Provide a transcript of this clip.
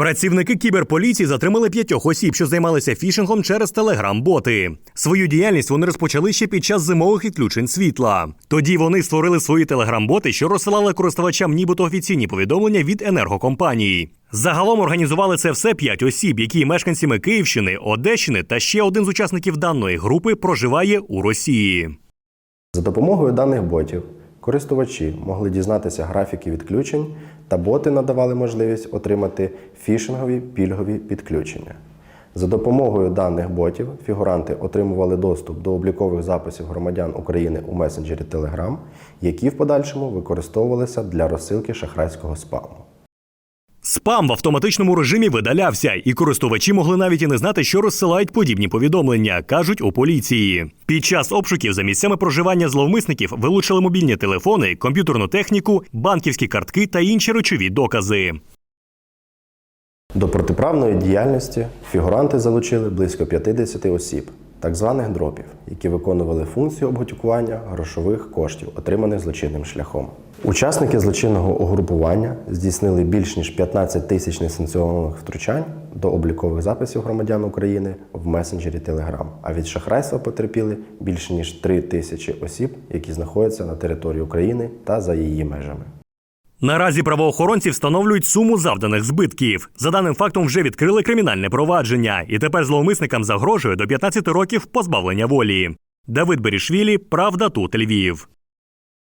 Працівники кіберполіції затримали п'ятьох осіб, що займалися фішингом через телеграм-боти. Свою діяльність вони розпочали ще під час зимових відключень світла. Тоді вони створили свої телеграм-боти, що розсилали користувачам нібито офіційні повідомлення від енергокомпаній. Загалом організували це все п'ять осіб, які мешканцями Київщини, Одещини та ще один з учасників даної групи проживає у Росії. За допомогою даних ботів користувачі могли дізнатися графіки відключень, та боти надавали можливість отримати фішингові пільгові підключення. За допомогою даних ботів фігуранти отримували доступ до облікових записів громадян України у месенджері Telegram, які в подальшому використовувалися для розсилки шахрайського спаму. Спам в автоматичному режимі видалявся, і користувачі могли навіть і не знати, що розсилають подібні повідомлення, кажуть у поліції. Під час обшуків за місцями проживання зловмисників вилучили мобільні телефони, комп'ютерну техніку, банківські картки та інші речові докази. До протиправної діяльності фігуранти залучили близько 50 осіб, так званих дропів, які виконували функцію обготюкування грошових коштів, отриманих злочинним шляхом. Учасники злочинного угрупування здійснили більш ніж 15 тисяч несанкціонованих втручань до облікових записів громадян України в месенджері Telegram. А від шахрайства потерпіли більше ніж 3 тисячі осіб, які знаходяться на території України та за її межами. Наразі правоохоронці встановлюють суму завданих збитків. За даним фактом вже відкрили кримінальне провадження, і тепер зловмисникам загрожує до 15 років позбавлення волі. Давид Берішвілі, Правда тут Львів.